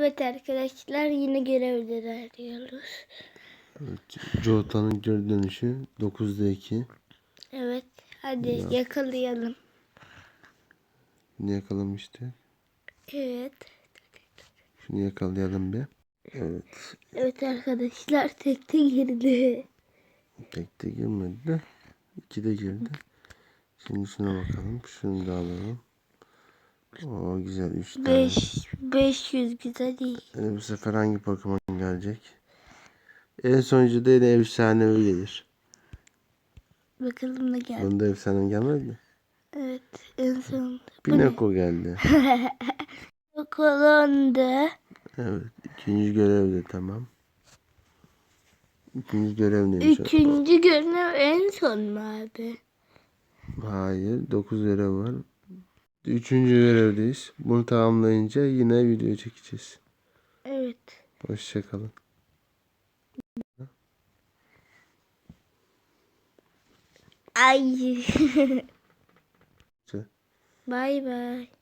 Evet arkadaşlar yine görevleri arıyoruz. Evet. Jota'nın geri dönüşü 9'da 2. Evet hadi yakalayalım. Bunu yakalamıştık. Evet. Şunu yakalayalım bir. Evet. Evet arkadaşlar tekte girdi. Tek de girmedi de. 2 de girdi. Şimdi şuna bakalım. Şunu da alalım. Oo güzel 3 tane. 5 500 güzel değil. Yani bu sefer hangi Pokemon gelecek? En sonuncu da yine efsanevi gelir. Bakalım ne geldi. Bunda efsane gelmez mi? Evet en son. Pinako geldi. Kolonda. Evet. ikinci görev de tamam. İkinci görev neymiş? Üçüncü görev en son mu abi? Hayır. 9 görev var. Üçüncü görevdeyiz. Bunu tamamlayınca yine video çekeceğiz. Evet. Hoşçakalın. Ay. bay bay.